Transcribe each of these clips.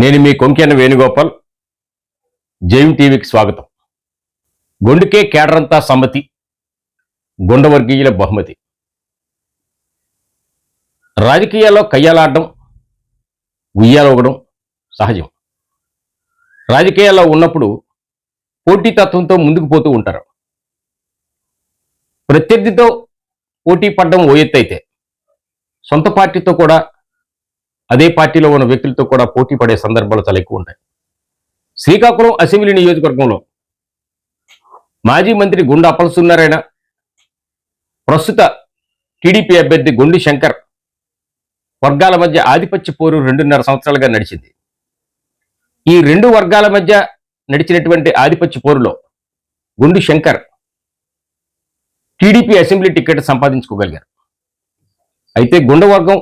నేను మీ కొంకెన వేణుగోపాల్. జైమ్ టీవీకి స్వాగతం. గొండుకే కేడరంతా సమ్మతి గుండవర్గీయుల బహుమతి. రాజకీయాల్లో కయ్యాలాడడం ఉయ్యాలొగడం సహజం. రాజకీయాల్లో ఉన్నప్పుడు పోటీతత్వంతో ముందుకు పోతూ ఉంటారు. ప్రత్యర్థితో పోటీ పడడం ఓ ఎత్తు అయితే సొంత పార్టీతో కూడా అదే పార్టీలో ఉన్న వ్యక్తులతో కూడా పోటీ పడే సందర్భాలు చాలా ఎక్కువ ఉంటాయి. శ్రీకాకుళం అసెంబ్లీ నియోజకవర్గంలో మాజీ మంత్రి గుండా అప్పలసున్నారాయణ ప్రస్తుత టీడీపీ అభ్యర్థి గుండి శంకర్ వర్గాల మధ్య ఆధిపత్య పోరు రెండున్నర సంవత్సరాలుగా నడిచింది. ఈ రెండు వర్గాల మధ్య నడిచినటువంటి ఆధిపత్య పోరులో Gundu Shankar TDP assembly ticket సంపాదించుకోగలిగారు. అయితే గుండవర్గం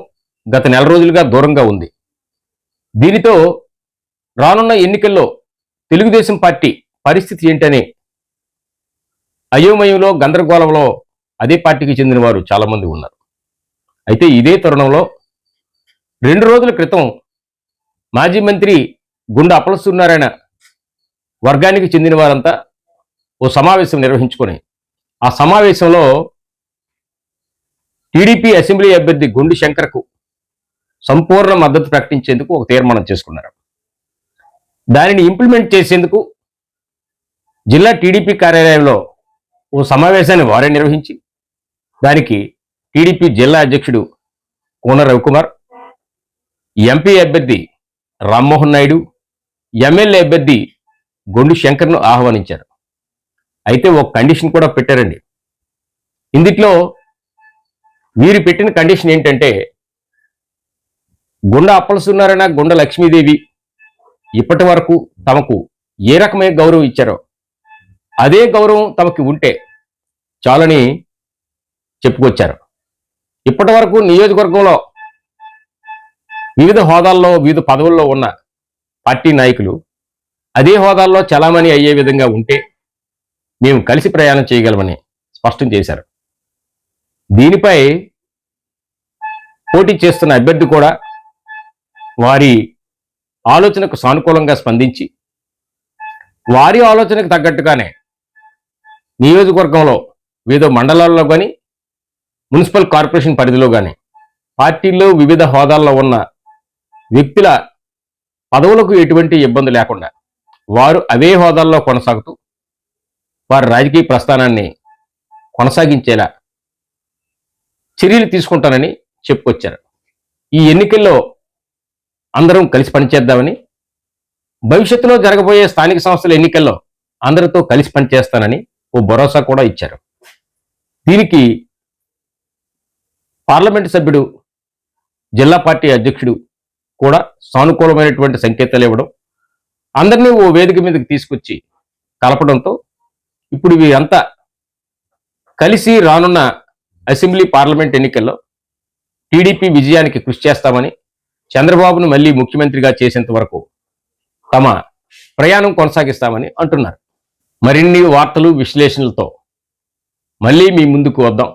గత నెల రోజులుగా దూరంగా ఉంది. దీనితో రానున్న ఎన్నికల్లో తెలుగుదేశం పార్టీ పరిస్థితి ఏంటని అయోమయంలో గందరగోళంలో అదే పార్టీకి చెందిన వారు చాలామంది ఉన్నారు. అయితే ఇదే తరుణంలో రెండు రోజుల క్రితం మాజీ మంత్రి గుండె అప్పలస్తున్నారాయణ వర్గానికి చెందిన వారంతా ఓ సమావేశం నిర్వహించుకొని ఆ సమావేశంలో టీడీపీ అసెంబ్లీ అభ్యర్థి గుండి శంకర్కు సంపూర్ణ మద్దతు ప్రకటించేందుకు ఒక తీర్మానం చేసుకున్నారు. దానిని ఇంప్లిమెంట్ చేసేందుకు జిల్లా టీడీపీ కార్యాలయంలో ఓ సమావేశాన్ని వారే నిర్వహించి దానికి టీడీపీ జిల్లా అధ్యక్షుడు కోన రవికుమార్ ఎంపీ అభ్యర్థి రామ్మోహన్ నాయుడు ఎమ్మెల్యే అభ్యర్థి గొండు శంకర్ను ఆహ్వానించారు. అయితే ఒక కండిషన్ కూడా పెట్టారండి. ఇందుట్లో వీరు పెట్టిన కండిషన్ ఏంటంటే గుండ అప్పలసున్నారాయణ గుండ లక్ష్మీదేవి ఇప్పటి వరకు తమకు ఏ రకమైన గౌరవం ఇచ్చారో అదే గౌరవం తమకి ఉంటే చాలని చెప్పుకొచ్చారు. ఇప్పటి వరకు నియోజకవర్గంలో వివిధ హోదాల్లో వివిధ పదవుల్లో ఉన్న పార్టీ నాయకులు అదే హోదాల్లో చలామణి అయ్యే విధంగా ఉంటే మేము కలిసి ప్రయాణం చేయగలమని స్పష్టం చేశారు. దీనిపై పోటీ చేస్తున్న అభ్యర్థి కూడా వారి ఆలోచనకు సానుకూలంగా స్పందించి వారి ఆలోచనకు తగ్గట్టుగానే నియోజకవర్గంలో వివిధ మండలాల్లో కానీ మున్సిపల్ కార్పొరేషన్ పరిధిలో కానీ పార్టీల్లో వివిధ హోదాల్లో ఉన్న వ్యక్తుల పదవులకు ఎటువంటి ఇబ్బంది లేకుండా వారు అవే హోదాల్లో కొనసాగుతూ వారి రాజకీయ ప్రస్థానాన్ని కొనసాగించేలా చర్యలు తీసుకుంటానని చెప్పుకొచ్చారు. ఈ ఎన్నికల్లో అందరం కలిసి పనిచేద్దామని భవిష్యత్తులో జరగబోయే స్థానిక సంస్థల ఎన్నికల్లో అందరితో కలిసి పనిచేస్తానని ఓ భరోసా కూడా ఇచ్చారు. దీనికి పార్లమెంటు సభ్యుడు జిల్లా పార్టీ అధ్యక్షుడు కూడా సానుకూలమైనటువంటి సంకేతాలు ఇవ్వడం అందరినీ ఓ వేదిక మీదకి తీసుకొచ్చి కలపడంతో ఇప్పుడు వీరంతా కలిసి రానున్న అసెంబ్లీ పార్లమెంట్ ఎన్నికల్లో టీడీపీ విజయానికి కృషి చేస్తామని చంద్రబాబును మళ్ళీ ముఖ్యమంత్రిగా చేసేంత వరకు తమ ప్రయాణం కొనసాగిస్తామని అంటున్నారు. మరిన్ని వార్తలు విశ్లేషణలతో మళ్ళీ మీ ముందుకు వద్దాం.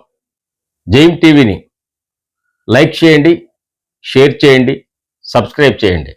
జైమ్ టీవీని లైక్ చేయండి షేర్ చేయండి సబ్స్క్రైబ్ చేయండి.